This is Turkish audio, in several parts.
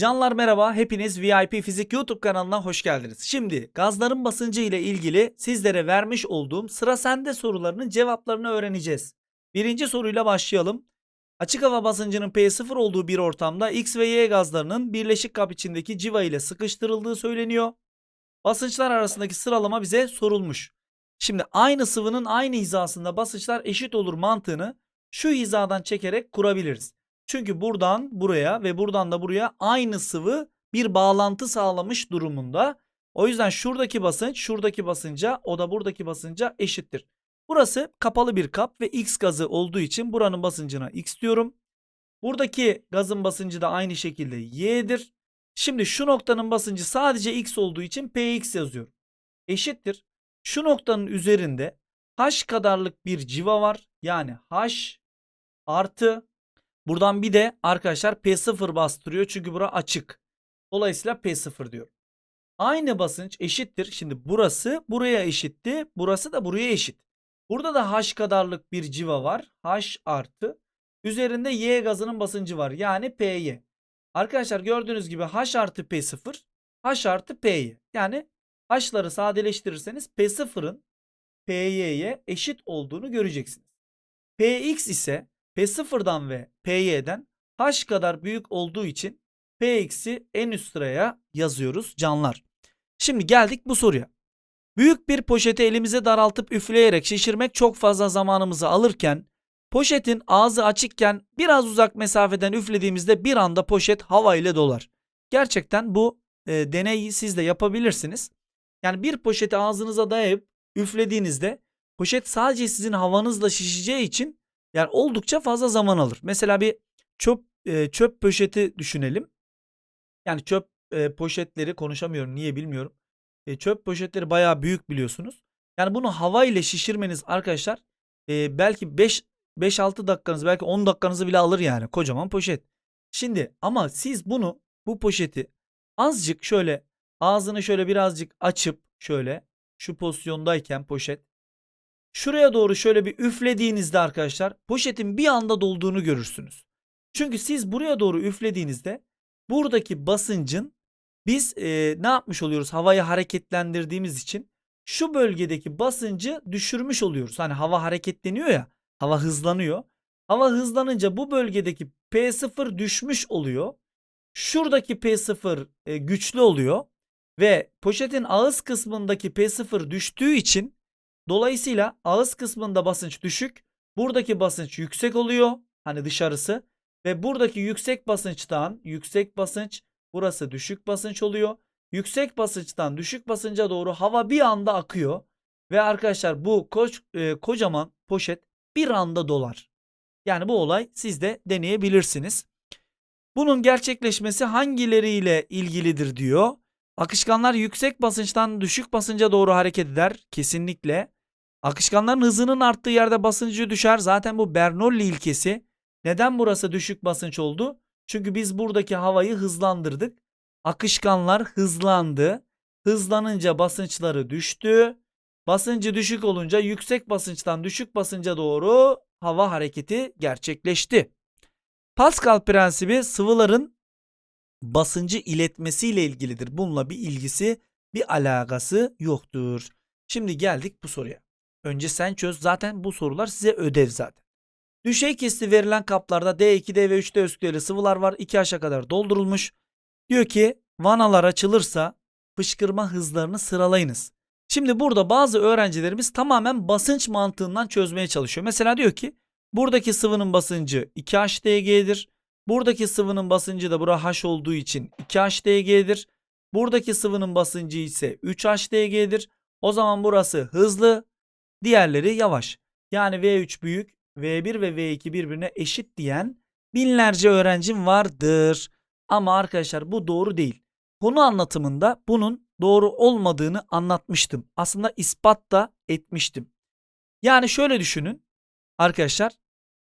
Canlar merhaba, hepiniz VIP Fizik YouTube kanalına hoş geldiniz. Şimdi gazların basıncı ile ilgili sizlere vermiş olduğum sıra sende sorularının cevaplarını öğreneceğiz. Birinci soruyla başlayalım. Açık hava basıncının P0 olduğu bir ortamda X ve Y gazlarının birleşik kap içindeki civa ile sıkıştırıldığı söyleniyor. Basınçlar arasındaki sıralama bize sorulmuş. Şimdi aynı sıvının aynı hizasında basınçlar eşit olur mantığını şu hizadan çekerek kurabiliriz. Çünkü buradan buraya ve buradan da buraya aynı sıvı bir bağlantı sağlamış durumunda. O yüzden şuradaki basınç şuradaki basınca o da buradaki basınca eşittir. Burası kapalı bir kap ve X gazı olduğu için buranın basıncına X diyorum. Buradaki gazın basıncı da aynı şekilde Y'dir. Şimdi şu noktanın basıncı sadece X olduğu için Px yazıyorum. Eşittir. Şu noktanın üzerinde H kadarlık bir civa var. Yani H artı Buradan bir de arkadaşlar P0 bastırıyor çünkü bura açık. Dolayısıyla P0 diyor. Aynı basınç eşittir. Şimdi burası buraya eşitti. Burası da buraya eşit. Burada da H kadarlık bir civa var. H artı. Üzerinde Y gazının basıncı var. Yani Py. Arkadaşlar gördüğünüz gibi H artı P0. H artı Py. Yani H'ları sadeleştirirseniz P0'ın Py'ye eşit olduğunu göreceksiniz. Px ise P0'dan ve Py'den H kadar büyük olduğu için Px'i en üst sıraya yazıyoruz canlar. Şimdi geldik bu soruya. Büyük bir poşeti elimize daraltıp üfleyerek şişirmek çok fazla zamanımızı alırken poşetin ağzı açıkken biraz uzak mesafeden üflediğimizde bir anda poşet hava ile dolar. Gerçekten bu e, deneyi siz de yapabilirsiniz. Yani bir poşeti ağzınıza dayayıp üflediğinizde poşet sadece sizin havanızla şişeceği için yani oldukça fazla zaman alır. Mesela bir çöp e, çöp poşeti düşünelim. Yani çöp e, poşetleri konuşamıyorum niye bilmiyorum. E, çöp poşetleri bayağı büyük biliyorsunuz. Yani bunu hava ile şişirmeniz arkadaşlar e, belki 5 5-6 dakikanızı belki 10 dakikanızı bile alır yani kocaman poşet. Şimdi ama siz bunu bu poşeti azıcık şöyle ağzını şöyle birazcık açıp şöyle şu pozisyondayken poşet Şuraya doğru şöyle bir üflediğinizde arkadaşlar poşetin bir anda dolduğunu görürsünüz. Çünkü siz buraya doğru üflediğinizde buradaki basıncın biz e, ne yapmış oluyoruz havayı hareketlendirdiğimiz için şu bölgedeki basıncı düşürmüş oluyoruz. Hani hava hareketleniyor ya hava hızlanıyor. Hava hızlanınca bu bölgedeki P0 düşmüş oluyor. Şuradaki P0 e, güçlü oluyor ve poşetin ağız kısmındaki P0 düştüğü için Dolayısıyla ağız kısmında basınç düşük. Buradaki basınç yüksek oluyor. Hani dışarısı. Ve buradaki yüksek basınçtan yüksek basınç burası düşük basınç oluyor. Yüksek basınçtan düşük basınca doğru hava bir anda akıyor. Ve arkadaşlar bu koç, e, kocaman poşet bir anda dolar. Yani bu olay siz de deneyebilirsiniz. Bunun gerçekleşmesi hangileriyle ilgilidir diyor. Akışkanlar yüksek basınçtan düşük basınca doğru hareket eder kesinlikle. Akışkanların hızının arttığı yerde basıncı düşer. Zaten bu Bernoulli ilkesi. Neden burası düşük basınç oldu? Çünkü biz buradaki havayı hızlandırdık. Akışkanlar hızlandı. Hızlanınca basınçları düştü. Basıncı düşük olunca yüksek basınçtan düşük basınca doğru hava hareketi gerçekleşti. Pascal prensibi sıvıların basıncı iletmesiyle ilgilidir. Bununla bir ilgisi, bir alakası yoktur. Şimdi geldik bu soruya. Önce sen çöz. Zaten bu sorular size ödev zaten. Düşey kesti verilen kaplarda D2, D ve 3D özgürlü sıvılar var. 2H'a kadar doldurulmuş. Diyor ki vanalar açılırsa fışkırma hızlarını sıralayınız. Şimdi burada bazı öğrencilerimiz tamamen basınç mantığından çözmeye çalışıyor. Mesela diyor ki buradaki sıvının basıncı 2HDG'dir. Buradaki sıvının basıncı da bura H olduğu için 2HDG'dir. Buradaki sıvının basıncı ise 3HDG'dir. O zaman burası hızlı, diğerleri yavaş. Yani V3 büyük, V1 ve V2 birbirine eşit diyen binlerce öğrencim vardır. Ama arkadaşlar bu doğru değil. Konu anlatımında bunun doğru olmadığını anlatmıştım. Aslında ispat da etmiştim. Yani şöyle düşünün arkadaşlar.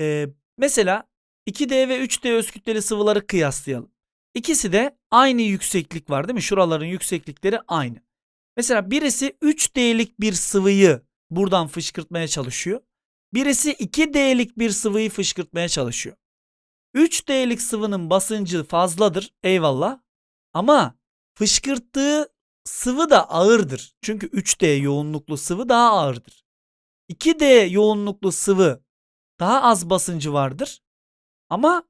E, mesela 2D ve 3D öz kütleli sıvıları kıyaslayalım. İkisi de aynı yükseklik var değil mi? Şuraların yükseklikleri aynı. Mesela birisi 3D'lik bir sıvıyı buradan fışkırtmaya çalışıyor. Birisi 2D'lik bir sıvıyı fışkırtmaya çalışıyor. 3D'lik sıvının basıncı fazladır. Eyvallah. Ama fışkırttığı sıvı da ağırdır. Çünkü 3D yoğunluklu sıvı daha ağırdır. 2D yoğunluklu sıvı daha az basıncı vardır. Ama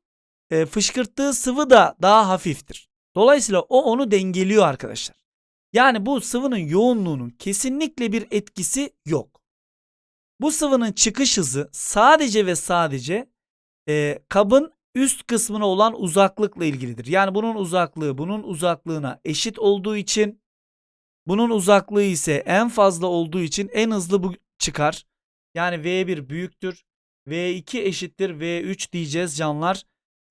e, fışkırttığı sıvı da daha hafiftir. Dolayısıyla o onu dengeliyor arkadaşlar. Yani bu sıvının yoğunluğunun kesinlikle bir etkisi yok. Bu sıvının çıkış hızı sadece ve sadece e, kabın üst kısmına olan uzaklıkla ilgilidir. Yani bunun uzaklığı bunun uzaklığına eşit olduğu için bunun uzaklığı ise en fazla olduğu için en hızlı bu çıkar. Yani V1 büyüktür. V2 eşittir V3 diyeceğiz canlar.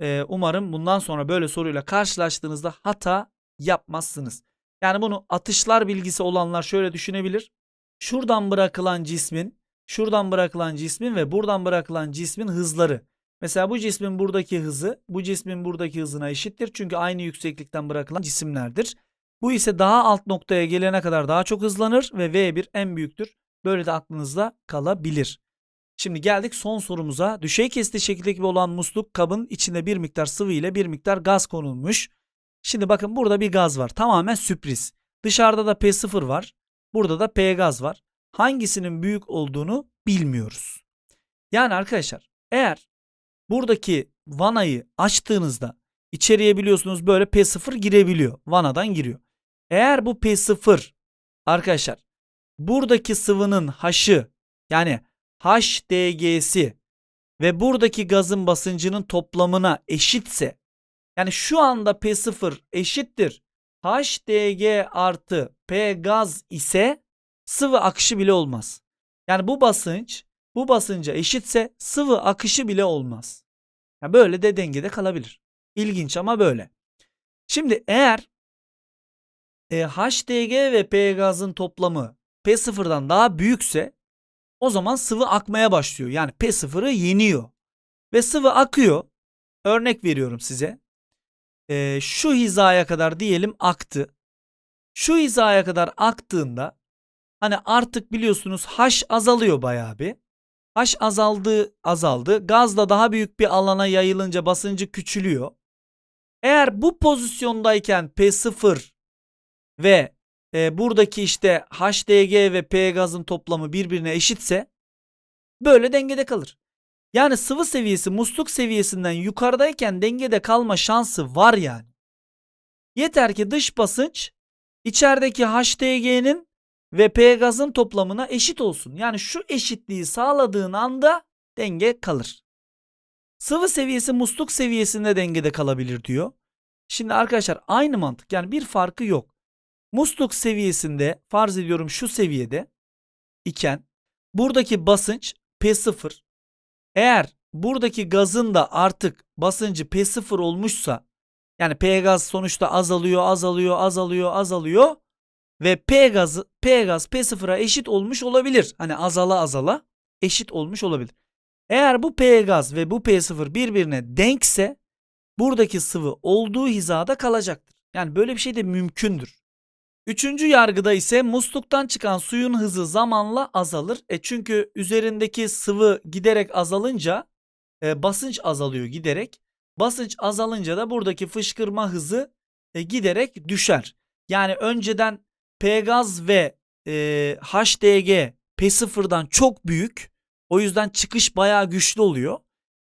Ee, umarım bundan sonra böyle soruyla karşılaştığınızda hata yapmazsınız. Yani bunu atışlar bilgisi olanlar şöyle düşünebilir. Şuradan bırakılan cismin, şuradan bırakılan cismin ve buradan bırakılan cismin hızları. Mesela bu cismin buradaki hızı, bu cismin buradaki hızına eşittir. Çünkü aynı yükseklikten bırakılan cisimlerdir. Bu ise daha alt noktaya gelene kadar daha çok hızlanır ve V1 en büyüktür. Böyle de aklınızda kalabilir. Şimdi geldik son sorumuza. Düşey kesti şekilde gibi olan musluk kabın içinde bir miktar sıvı ile bir miktar gaz konulmuş. Şimdi bakın burada bir gaz var. Tamamen sürpriz. Dışarıda da P0 var. Burada da P gaz var. Hangisinin büyük olduğunu bilmiyoruz. Yani arkadaşlar eğer buradaki vanayı açtığınızda içeriye biliyorsunuz böyle P0 girebiliyor. Vanadan giriyor. Eğer bu P0 arkadaşlar buradaki sıvının H'ı yani HDG'si ve buradaki gazın basıncının toplamına eşitse yani şu anda P0 eşittir HDG artı P gaz ise sıvı akışı bile olmaz. Yani bu basınç bu basınca eşitse sıvı akışı bile olmaz. Yani böyle de dengede kalabilir. İlginç ama böyle. Şimdi eğer e, HDG ve P gazın toplamı P0'dan daha büyükse o zaman sıvı akmaya başlıyor. Yani P0'ı yeniyor. Ve sıvı akıyor. Örnek veriyorum size. Ee, şu hizaya kadar diyelim aktı. Şu hizaya kadar aktığında hani artık biliyorsunuz H azalıyor bayağı bir. H azaldı azaldı. Gaz da daha büyük bir alana yayılınca basıncı küçülüyor. Eğer bu pozisyondayken P0 ve e, buradaki işte HDG ve P gazın toplamı birbirine eşitse böyle dengede kalır. Yani sıvı seviyesi musluk seviyesinden yukarıdayken dengede kalma şansı var yani. Yeter ki dış basınç içerideki HDG'nin ve P gazın toplamına eşit olsun. Yani şu eşitliği sağladığın anda denge kalır. Sıvı seviyesi musluk seviyesinde dengede kalabilir diyor. Şimdi arkadaşlar aynı mantık yani bir farkı yok. Musluk seviyesinde farz ediyorum şu seviyede iken buradaki basınç P0 eğer buradaki gazın da artık basıncı P0 olmuşsa yani P gaz sonuçta azalıyor, azalıyor, azalıyor, azalıyor ve P gazı P gaz P0'a eşit olmuş olabilir. Hani azala azala eşit olmuş olabilir. Eğer bu P gaz ve bu P0 birbirine denkse buradaki sıvı olduğu hizada kalacaktır. Yani böyle bir şey de mümkündür. Üçüncü yargıda ise musluktan çıkan suyun hızı zamanla azalır. E çünkü üzerindeki sıvı giderek azalınca e, basınç azalıyor giderek. Basınç azalınca da buradaki fışkırma hızı e, giderek düşer. Yani önceden P gaz ve e, HDG P0'dan çok büyük. O yüzden çıkış bayağı güçlü oluyor.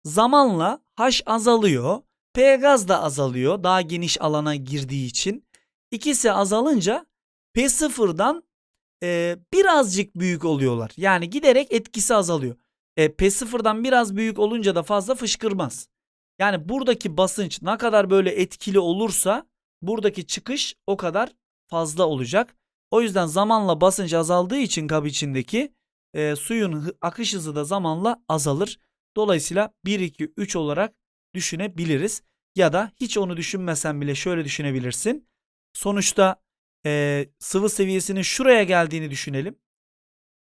Zamanla H azalıyor. P gaz da azalıyor daha geniş alana girdiği için. İkisi azalınca P0'dan e, birazcık büyük oluyorlar. Yani giderek etkisi azalıyor. E, P0'dan biraz büyük olunca da fazla fışkırmaz. Yani buradaki basınç ne kadar böyle etkili olursa buradaki çıkış o kadar fazla olacak. O yüzden zamanla basınç azaldığı için kap içindeki e, suyun akış hızı da zamanla azalır. Dolayısıyla 1, 2, 3 olarak düşünebiliriz. Ya da hiç onu düşünmesen bile şöyle düşünebilirsin. Sonuçta e, sıvı seviyesinin şuraya geldiğini düşünelim.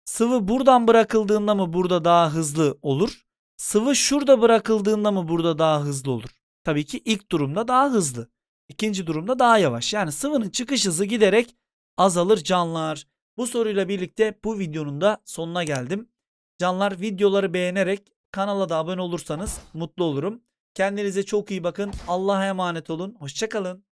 Sıvı buradan bırakıldığında mı burada daha hızlı olur? Sıvı şurada bırakıldığında mı burada daha hızlı olur? Tabii ki ilk durumda daha hızlı. İkinci durumda daha yavaş. Yani sıvının çıkış hızı giderek azalır canlar. Bu soruyla birlikte bu videonun da sonuna geldim. Canlar videoları beğenerek kanala da abone olursanız mutlu olurum. Kendinize çok iyi bakın. Allah'a emanet olun. Hoşçakalın.